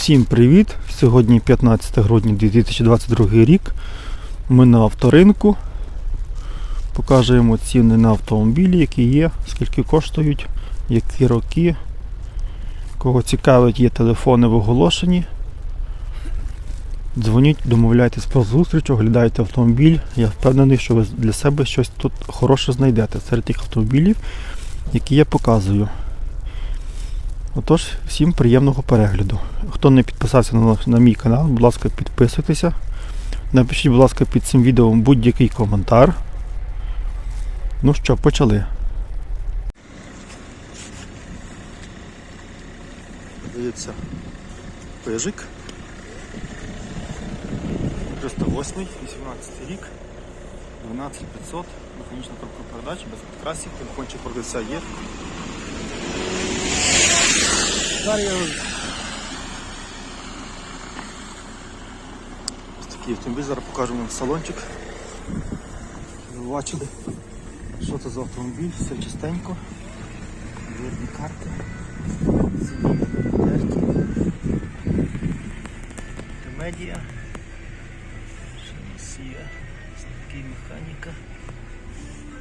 Всім привіт! Сьогодні 15 грудня 2022 рік. Ми на авторинку. Покажемо ціни на автомобілі, які є, скільки коштують, які роки. Кого цікавить, є телефони в оголошенні. Дзвоніть, домовляйтесь про зустріч, оглядайте автомобіль. Я впевнений, що ви для себе щось тут хороше знайдете серед тих автомобілів, які я показую. Отож, всім приємного перегляду. Хто не підписався на, на мій канал, будь ласка, підписуйтеся. Напишіть, будь ласка, під цим відео будь-який коментар. Ну що, почали. Здається, пижик. 308, 18 рік, 12500, механічна коробка передач, без підкрасів, телефончик продавця є. Зараз я ось такий автомобіль, зараз покажемо вам салончик. Ви бачили, що це за автомобіль, все чистенько. Дверні карти, сидіння ремедія, шаносія, ось такий механіка.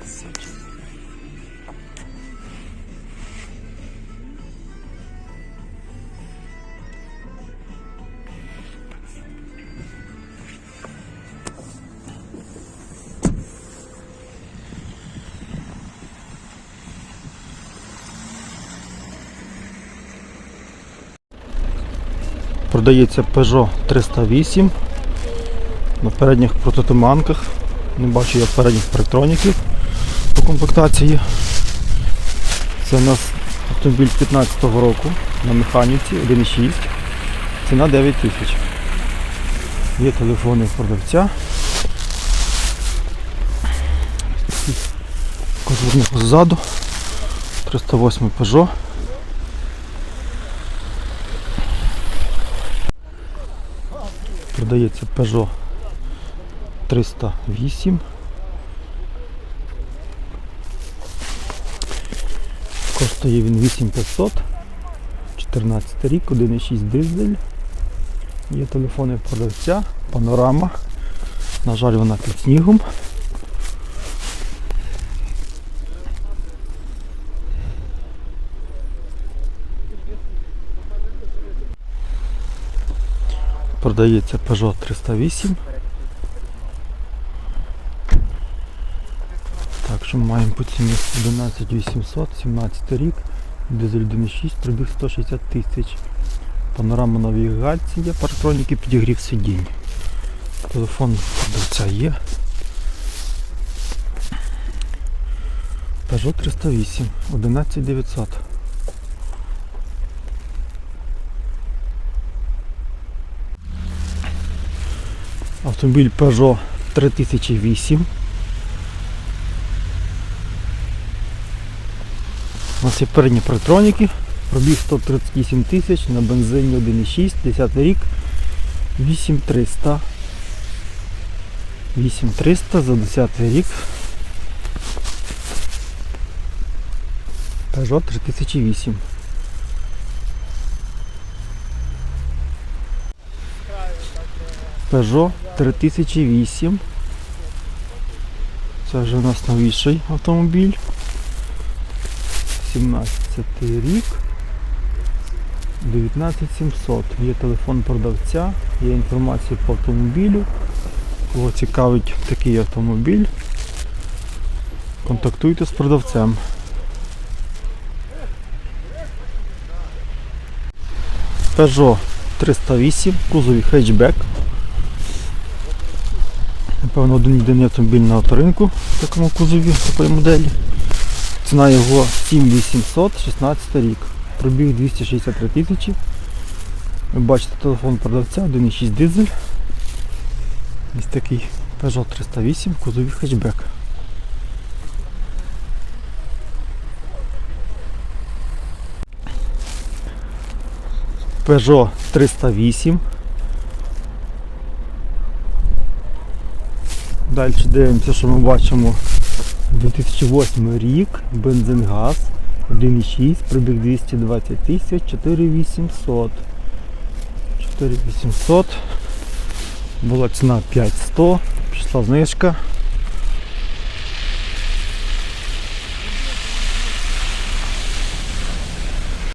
Все чисто. Продається Peugeot 308 на передніх прототуманках. Не бачу я передніх парктроніків по комплектації. Це у нас автомобіль 15 року на механіці 1.6. Ціна 9 тисяч. Є телефони продавця. Козирник ззаду. 308 Peugeot. Продається Peugeot 308. Коштує він 8500. 14 рік, 1,6 дизель. Є телефони продавця, панорама. На жаль, вона під снігом. Продається Peugeot 308. Так, що ми маємо по ціні 11800, 17 рік, дизель 1.6, пробіг 160 тисяч. Панорама навігація, парктроніки, підігрів сидінь. Телефон продавця є. Peugeot 308, 11900. Автомобіль Peugeot 3008. У нас є передні парктроніки, пробіг 138 тисяч на бензині 1,6, 10 рік, 8300. 8300 за 10 рік. Peugeot 3008. Peugeot 3008. Це вже у нас новіший автомобіль. 17 рік. 19700. Є телефон продавця, є інформація по автомобілю. Кого цікавить такий автомобіль, контактуйте з продавцем. Peugeot 308, кузові хетчбек. Напевно, один єдиний автомобіль на авторинку в такому кузові, такої моделі. Ціна його 7800, 16 рік. Пробіг 263 тисячі. Ви бачите телефон продавця, 1,6 дизель. Ось такий Peugeot 308, кузові хетчбек. Peugeot 308. Далі дивимося, що ми бачимо 2008 рік, бензин-газ, 1,6, пробіг 220 тисяч, 4800. 4800. Була ціна 5100, пішла знижка.